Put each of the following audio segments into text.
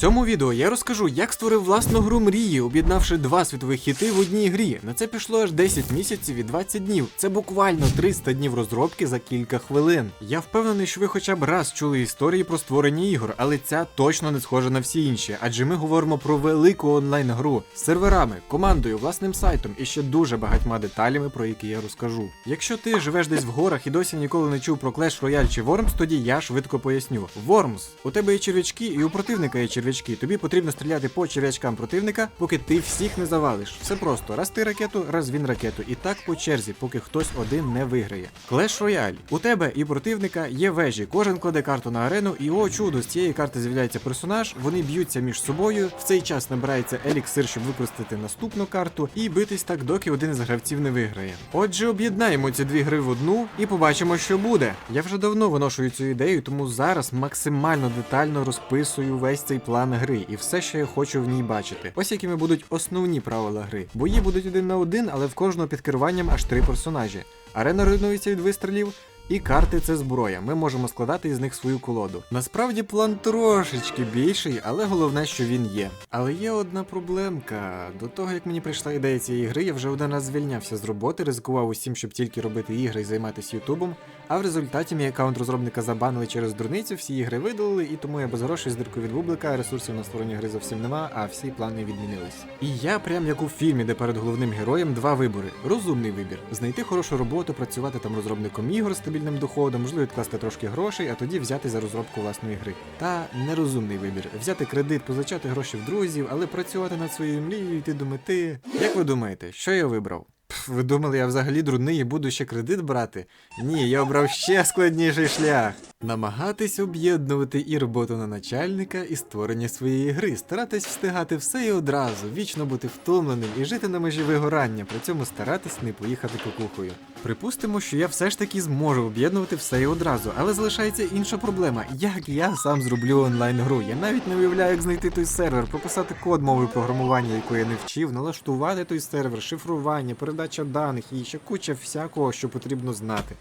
цьому відео я розкажу, як створив власну гру мрії, об'єднавши два світових хіти в одній грі. На це пішло аж 10 місяців і 20 днів. Це буквально 300 днів розробки за кілька хвилин. Я впевнений, що ви хоча б раз чули історії про створення ігор, але ця точно не схожа на всі інші, адже ми говоримо про велику онлайн-гру з серверами, командою, власним сайтом і ще дуже багатьма деталями, про які я розкажу. Якщо ти живеш десь в горах і досі ніколи не чув про Clash Royale чи Worms, тоді я швидко поясню. Worms, у тебе є черв'ячки, і у противника є черв'ячки. Тобі потрібно стріляти по черв'ячкам противника, поки ти всіх не завалиш. Все просто раз ти ракету, раз він ракету. І так по черзі, поки хтось один не виграє. Clash Royale. У тебе і противника є вежі. Кожен кладе карту на арену, і о чудо, з цієї карти з'являється персонаж. Вони б'ються між собою. В цей час набирається еліксир, щоб використати наступну карту, і битись так, доки один з гравців не виграє. Отже, об'єднаємо ці дві гри в одну і побачимо, що буде. Я вже давно виношую цю ідею, тому зараз максимально детально розписую весь цей план гри і все, що я хочу в ній бачити. Ось якими будуть основні правила гри. Бої будуть один на один, але в кожного під керуванням аж три персонажі. Арена руйнується від вистрілів. І карти це зброя. Ми можемо складати із них свою колоду. Насправді план трошечки більший, але головне, що він є. Але є одна проблемка. До того як мені прийшла ідея цієї гри, я вже один раз звільнявся з роботи, ризикував усім, щоб тільки робити ігри і займатися Ютубом. А в результаті мій аккаунт розробника забанили через дурницю, всі ігри видалили, і тому я без грошей з диркою від бублика, ресурсів на створення гри зовсім нема, а всі плани відмінились. І я прям як у фільмі, де перед головним героєм два вибори. Розумний вибір: знайти хорошу роботу, працювати там розробником ігор з стабільним доходом, можливо, відкласти трошки грошей, а тоді взяти за розробку власної гри. Та нерозумний вибір: взяти кредит, позичати гроші в друзів, але працювати над своєю мрією, йти до мети. Як ви думаєте, що я вибрав? Ви думали, я взагалі дурний і буду ще кредит брати? Ні, я обрав ще складніший шлях. Намагатись об'єднувати і роботу на начальника, і створення своєї гри, старатись встигати все і одразу, вічно бути втомленим і жити на межі вигорання, при цьому старатись не поїхати кукухою. Припустимо, що я все ж таки зможу об'єднувати все і одразу, але залишається інша проблема. Як я сам зроблю онлайн-гру? Я навіть не уявляю, як знайти той сервер, прописати код мовою програмування, яку я не вчив, налаштувати той сервер, шифрування, передача даних і ще куча всякого, що потрібно знати.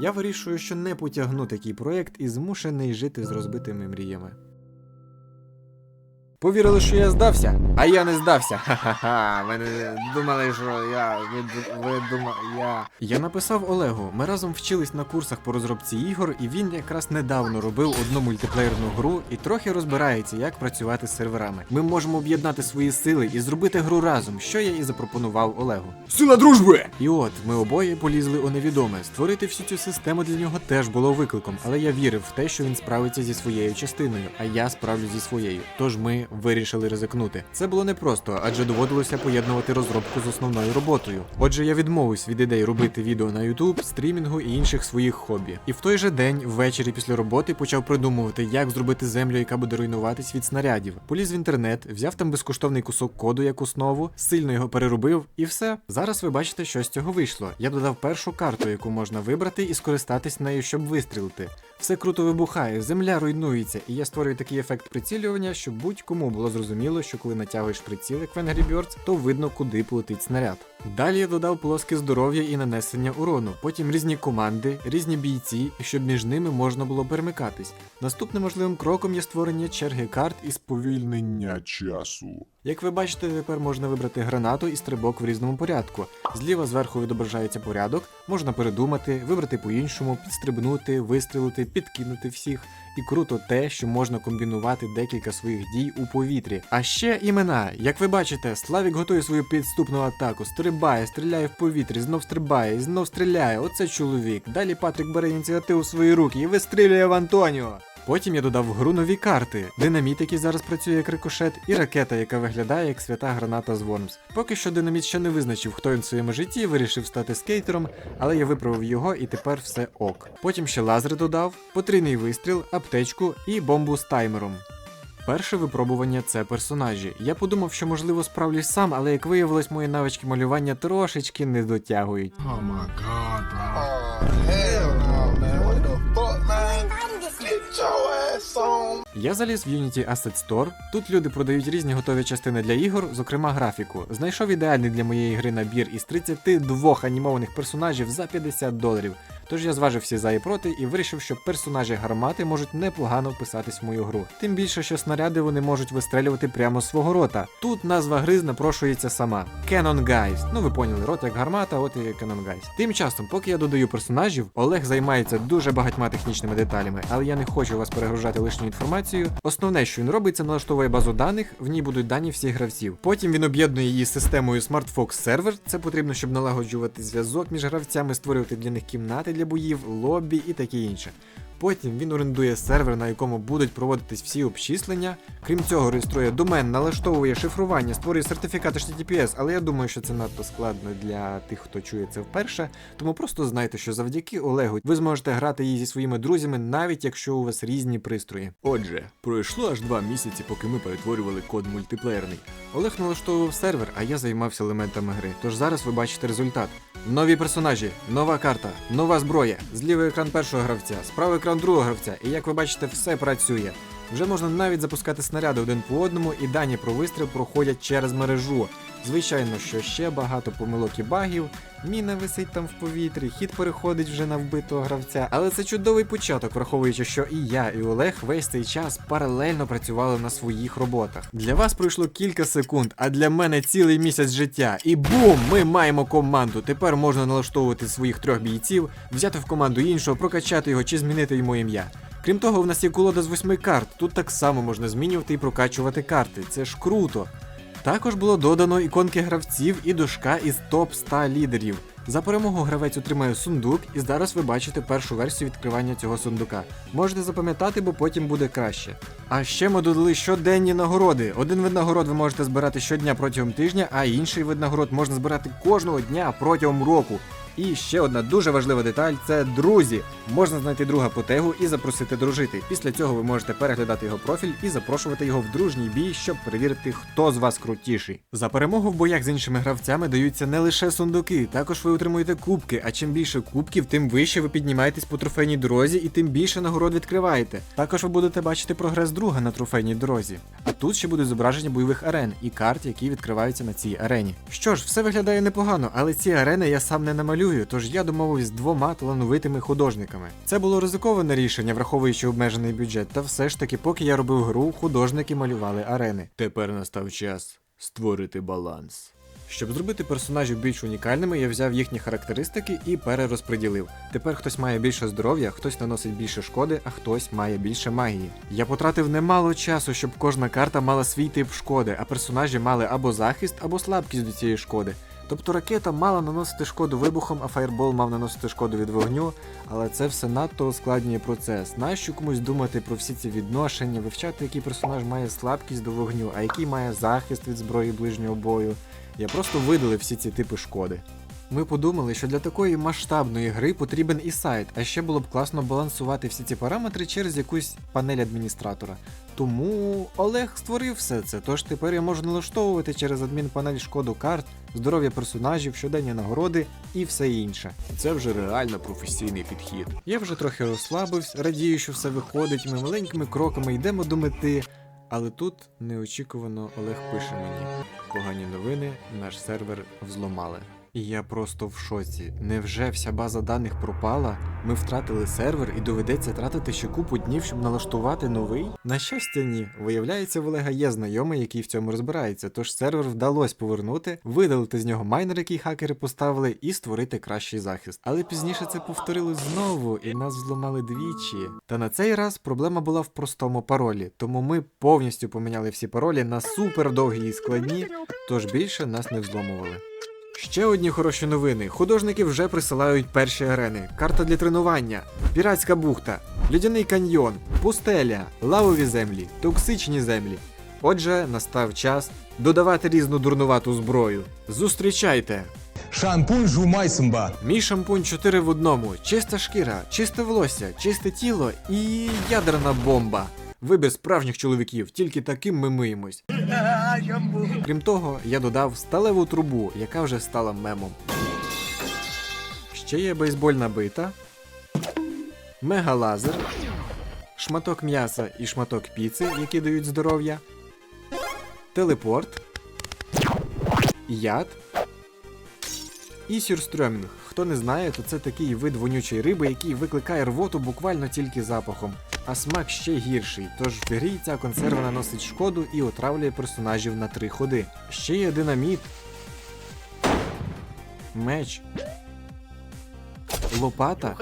Я вирішую, що не потягну такий проєкт і змушений жити з розбитими мріями. Повірили, що я здався, а я не здався. Ха-ха-ха. Ви не думали, що я. Ви, ви думали, я. Я написав Олегу. Ми разом вчились на курсах по розробці ігор, і він якраз недавно робив одну мультиплеєрну гру і трохи розбирається, як працювати з серверами. Ми можемо об'єднати свої сили і зробити гру разом, що я і запропонував Олегу. Сила дружби! І от ми обоє полізли у невідоме. Створити всю цю систему для нього теж було викликом, але я вірив в те, що він справиться зі своєю частиною, а я справлюсь зі своєю. Тож ми вирішили ризикнути. Це було непросто, адже доводилося поєднувати розробку з основною роботою. Отже, я відмовився від ідей робити відео на YouTube, стрімінгу і інших своїх хобі. І в той же день, ввечері після роботи, почав придумувати, як зробити землю, яка буде руйнуватись від снарядів. Поліз в інтернет, взяв там безкоштовний кусок коду як основу, сильно його переробив, і все. Зараз ви бачите, що з цього вийшло. Я додав першу карту, яку можна вибрати і скористатись нею, щоб вистрілити. Все круто вибухає, земля руйнується, і я створюю такий ефект прицілювання, щоб будь-кому було зрозуміло, що коли натягуєш приціл, як в Angry Birds, то видно, куди полетить снаряд. Далі я додав плоске здоров'я і нанесення урону, потім різні команди, різні бійці, щоб між ними можна було перемикатись. Наступним можливим кроком є створення черги карт із Повільнення часу. Як ви бачите, тепер можна вибрати гранату і стрибок в різному порядку. Зліва зверху відображається порядок, можна передумати, вибрати по-іншому, підстрибнути, вистрілити, підкинути всіх. І круто те, що можна комбінувати декілька своїх дій у повітрі. А ще імена. Як ви бачите, Славік готує свою підступну атаку, стрибає, стріляє в повітрі, знов стрибає знов стріляє. Оце чоловік. Далі Патрік бере ініціативу в свої руки і вистрілює в Антоніо. Потім я додав в гру нові карти: динаміт, який зараз працює як рикошет, і ракета, яка виглядає як свята граната з Вормс. Поки що динаміт ще не визначив, хто він в своєму житті, вирішив стати скейтером, але я виправив його і тепер все ок. Потім ще лазер додав, потрійний вистріл, аптечку і бомбу з таймером. Перше випробування це персонажі. Я подумав, що можливо справлюсь сам, але як виявилось, мої навички малювання трошечки не дотягують. Oh my god, bro. Oh, hell Я заліз в Unity Asset Store. Тут люди продають різні готові частини для ігор, зокрема графіку. Знайшов ідеальний для моєї гри набір із 32 анімованих персонажів за 50 доларів. Тож я зважив всі за і проти і вирішив, що персонажі гармати можуть непогано вписатись в мою гру. Тим більше, що снаряди вони можуть вистрелювати прямо з свого рота. Тут назва гри напрошується сама: Cannon Guys. Ну ви поняли, рот як гармата, от і Cannon Guys. Тим часом, поки я додаю персонажів, Олег займається дуже багатьма технічними деталями, але я не хочу вас перегружати лишню інформацію. Основне, що він робить, це налаштовує базу даних, в ній будуть дані всіх гравців. Потім він об'єднує її з системою SmartFox Server. Це потрібно, щоб налагоджувати зв'язок між гравцями, створювати для них кімнати для боїв, лобі і таке інше. Потім він орендує сервер, на якому будуть проводитись всі обчислення. Крім цього, реєструє домен, налаштовує шифрування, створює сертифікат HTTPS, але я думаю, що це надто складно для тих, хто чує це вперше. Тому просто знайте, що завдяки Олегу ви зможете грати її зі своїми друзями, навіть якщо у вас різні пристрої. Отже, пройшло аж два місяці, поки ми перетворювали код мультиплеєрний. Олег налаштовував сервер, а я займався елементами гри. Тож зараз ви бачите результат. Нові персонажі, нова карта, нова зброя, злівий екран першого гравця, справа екран другого гравця, і як ви бачите, все працює. Вже можна навіть запускати снаряди один по одному, і дані про вистріл проходять через мережу. Звичайно, що ще багато помилок і багів, міна висить там в повітрі, хід переходить вже на вбитого гравця. Але це чудовий початок, враховуючи, що і я, і Олег весь цей час паралельно працювали на своїх роботах. Для вас пройшло кілька секунд, а для мене цілий місяць життя. І бум! Ми маємо команду. Тепер можна налаштовувати своїх трьох бійців, взяти в команду іншого, прокачати його чи змінити йому ім'я. Крім того, в нас є колода з восьми карт. Тут так само можна змінювати і прокачувати карти. Це ж круто. Також було додано іконки гравців і дошка із топ 100 лідерів. За перемогу гравець отримає сундук, і зараз ви бачите першу версію відкривання цього сундука. Можете запам'ятати, бо потім буде краще. А ще ми додали щоденні нагороди. Один вид нагород ви можете збирати щодня протягом тижня, а інший вид нагород можна збирати кожного дня протягом року. І ще одна дуже важлива деталь це друзі. Можна знайти друга по тегу і запросити дружити. Після цього ви можете переглядати його профіль і запрошувати його в дружній бій, щоб перевірити, хто з вас крутіший. За перемогу в боях з іншими гравцями даються не лише сундуки, також ви отримуєте кубки. А чим більше кубків, тим вище ви піднімаєтесь по трофейній дорозі і тим більше нагород відкриваєте. Також ви будете бачити прогрес друга на трофейній дорозі. А тут ще будуть зображення бойових арен і карт, які відкриваються на цій арені. Що ж, все виглядає непогано, але ці арени я сам не намалюю, тож я домовився з двома талановитими художниками. Це було ризиковане рішення, враховуючи обмежений бюджет, та все ж таки, поки я робив гру, художники малювали арени. Тепер настав час створити баланс. Щоб зробити персонажів більш унікальними, я взяв їхні характеристики і перерозподілив. Тепер хтось має більше здоров'я, хтось наносить більше шкоди, а хтось має більше магії. Я потратив немало часу, щоб кожна карта мала свій тип шкоди, а персонажі мали або захист, або слабкість до цієї шкоди. Тобто ракета мала наносити шкоду вибухом, а фаєрбол мав наносити шкоду від вогню, але це все надто ускладнює процес. Нащо комусь думати про всі ці відношення, вивчати, який персонаж має слабкість до вогню, а який має захист від зброї ближнього бою. Я просто видалив всі ці типи шкоди. Ми подумали, що для такої масштабної гри потрібен і сайт, а ще було б класно балансувати всі ці параметри через якусь панель адміністратора. Тому Олег створив все це, тож тепер я можу налаштовувати через адмінпанель шкоду карт, здоров'я персонажів, щоденні нагороди і все інше. Це вже реально професійний підхід. Я вже трохи розслабився, радію, що все виходить, ми маленькими кроками йдемо до мети. Але тут неочікувано Олег пише мені: погані новини, наш сервер взломали. І я просто в шоці. Невже вся база даних пропала? Ми втратили сервер і доведеться тратити ще купу днів, щоб налаштувати новий? На щастя, ні. Виявляється, в Олега є знайомий, який в цьому розбирається, тож сервер вдалося повернути, видалити з нього майнер, який хакери поставили, і створити кращий захист. Але пізніше це повторилось знову, і нас взломали двічі. Та на цей раз проблема була в простому паролі, тому ми повністю поміняли всі паролі на супер довгі і складні, тож більше нас не взломували. Ще одні хороші новини. Художники вже присилають перші арени. Карта для тренування, піратська бухта, льодяний каньйон, пустеля, лавові землі, токсичні землі. Отже, настав час додавати різну дурнувату зброю. Зустрічайте! Шампунь жумай сумба. Мій шампунь 4 в одному, чиста шкіра, чисте волосся, чисте тіло і ядерна бомба. Вибір справжніх чоловіків, тільки таким ми миємось. Крім того, я додав сталеву трубу, яка вже стала мемом. Ще є бейсбольна бита, мегалазер, шматок м'яса і шматок піци, які дають здоров'я, телепорт, яд і сюрстрьомінг. Хто не знає, то це такий вид вонючої риби, який викликає рвоту буквально тільки запахом. А смак ще гірший, тож в грі ця консерва наносить шкоду і отравлює персонажів на три ходи. Ще є динаміт, меч, лопата,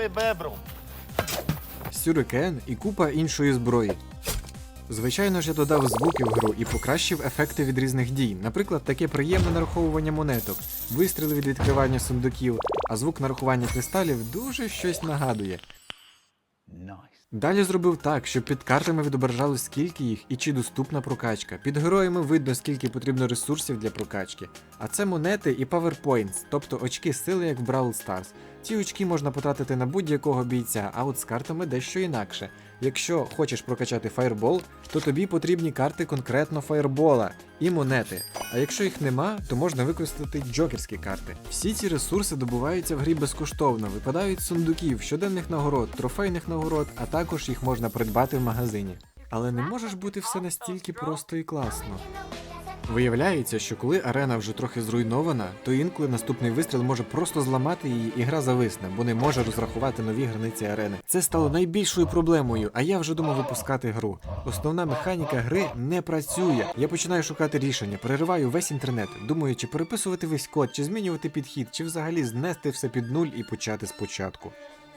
сюрикен і купа іншої зброї. Звичайно ж, я додав звуки в гру і покращив ефекти від різних дій. Наприклад, таке приємне нараховування монеток, вистріли від відкривання сундуків, а звук нарахування кристалів дуже щось нагадує. Далі зробив так, щоб під картами відображалось скільки їх і чи доступна прокачка. Під героями видно, скільки потрібно ресурсів для прокачки. А це монети і PowerPoints, тобто очки сили, як в Brawl Stars. Ці очки можна потратити на будь-якого бійця, а от з картами дещо інакше. Якщо хочеш прокачати фаєрбол, то тобі потрібні карти конкретно фаєрбола і монети. А якщо їх нема, то можна використати джокерські карти. Всі ці ресурси добуваються в грі безкоштовно, випадають з сундуків, щоденних нагород, трофейних нагород, а також їх можна придбати в магазині. Але не може бути все настільки просто і класно. Виявляється, що коли арена вже трохи зруйнована, то інколи наступний вистріл може просто зламати її і гра зависне, бо не може розрахувати нові границі арени. Це стало найбільшою проблемою, а я вже думав випускати гру. Основна механіка гри не працює. Я починаю шукати рішення, перериваю весь інтернет, думаю, чи переписувати весь код, чи змінювати підхід, чи взагалі знести все під нуль і почати спочатку.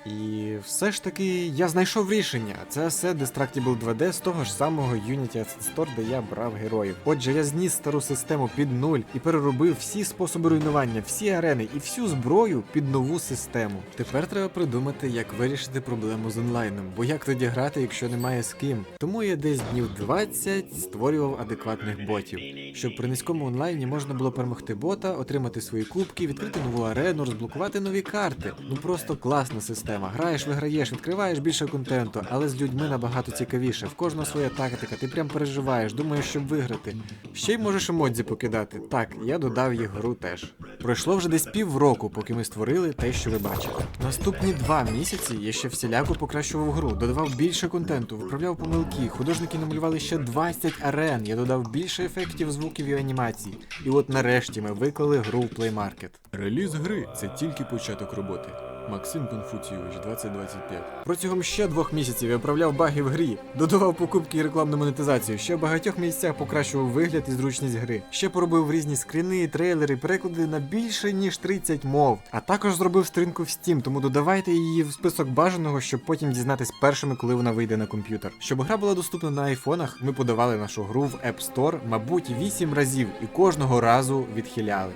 І все ж таки я знайшов рішення. Це все Destructible 2D з того ж самого Unity Asset Store, де я брав героїв. Отже, я зніс стару систему під нуль і переробив всі способи руйнування, всі арени і всю зброю під нову систему. Тепер треба придумати, як вирішити проблему з онлайном, бо як тоді грати, якщо немає з ким. Тому я десь днів 20 створював адекватних ботів, щоб при низькому онлайні можна було перемогти бота, отримати свої кубки, відкрити нову арену, розблокувати нові карти. Ну просто класна система. Граєш, виграєш, відкриваєш більше контенту, але з людьми набагато цікавіше. В кожного своя тактика, ти прям переживаєш, думаєш, щоб виграти. Ще й можеш емодзі покидати. Так, я додав їх гру теж. Пройшло вже десь півроку, поки ми створили те, що ви бачите. Наступні два місяці я ще всіляко покращував гру, додавав більше контенту, виправляв помилки. Художники намалювали ще 20 арен. Я додав більше ефектів, звуків і анімацій. І от нарешті ми виклали гру в Play Market. Реліз гри це тільки початок роботи. Максим Конфуційович, 2025. Протягом ще двох місяців я вправляв баги в грі, додавав покупки і рекламну монетизацію, ще в багатьох місцях покращував вигляд і зручність гри. Ще поробив різні скріни, трейлери, переклади на більше ніж 30 мов. А також зробив сторінку в Steam, тому додавайте її в список бажаного, щоб потім дізнатись першими, коли вона вийде на комп'ютер. Щоб гра була доступна на айфонах, ми подавали нашу гру в App Store, мабуть, 8 разів і кожного разу відхиляли.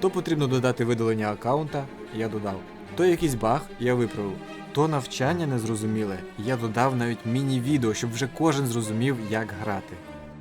То потрібно додати видалення аккаунта, я додав. То якийсь баг, я виправив. То навчання незрозуміле, я додав навіть міні-відео, щоб вже кожен зрозумів, як грати.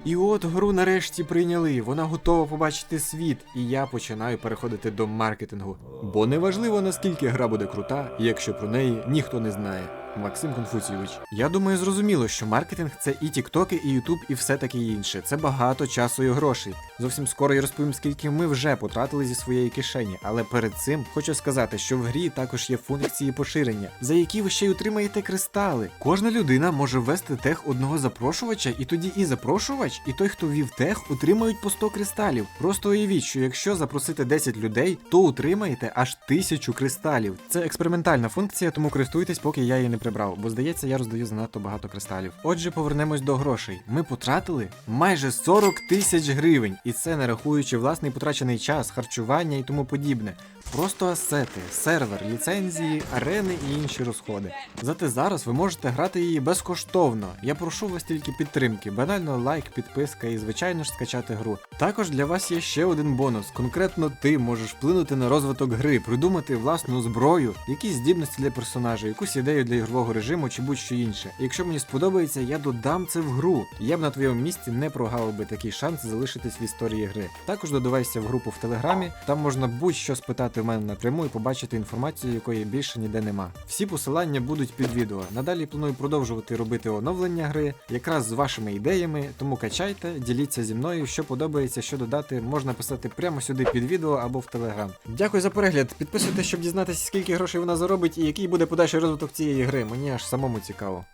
І от гру нарешті прийняли, вона готова побачити світ, і я починаю переходити до маркетингу. Бо неважливо наскільки гра буде крута, якщо про неї ніхто не знає. Максим Конфуційович. Я думаю, зрозуміло, що маркетинг це і тіктоки, і ютуб, і все таке інше. Це багато часу і грошей. Зовсім скоро я розповім, скільки ми вже потратили зі своєї кишені. Але перед цим хочу сказати, що в грі також є функції поширення, за які ви ще й отримаєте кристали. Кожна людина може ввести тех одного запрошувача, і тоді і запрошувач, і той, хто вів тех, отримають по 100 кристалів. Просто уявіть, що якщо запросити 10 людей, то отримаєте аж 1000 кристалів. Це експериментальна функція, тому користуйтесь, поки я її не прибрав, бо здається, я роздаю занадто багато кристалів. Отже, повернемось до грошей. Ми потратили майже 40 тисяч гривень, і це не рахуючи власний потрачений час, харчування і тому подібне. Просто асети, сервер, ліцензії, арени і інші розходи. Зате зараз ви можете грати її безкоштовно. Я прошу вас тільки підтримки, банально лайк, підписка і, звичайно ж, скачати гру. Також для вас є ще один бонус. Конкретно ти можеш вплинути на розвиток гри, придумати власну зброю, якісь здібності для персонажа, якусь ідею для ігрового режиму чи будь-що інше. Якщо мені сподобається, я додам це в гру. Я б на твоєму місці не прогавив би такий шанс залишитись в історії гри. Також додавайся в групу в телеграмі, там можна будь-що спитати в мене напряму і побачити інформацію, якої більше ніде нема. Всі посилання будуть під відео. Надалі планую продовжувати робити оновлення гри, якраз з вашими ідеями, тому качайте, діліться зі мною, що подобається, що додати, можна писати прямо сюди під відео або в телеграм. Дякую за перегляд. Підписуйтесь, щоб дізнатися, скільки грошей вона заробить і який буде подальший розвиток цієї гри. Мені аж самому цікаво.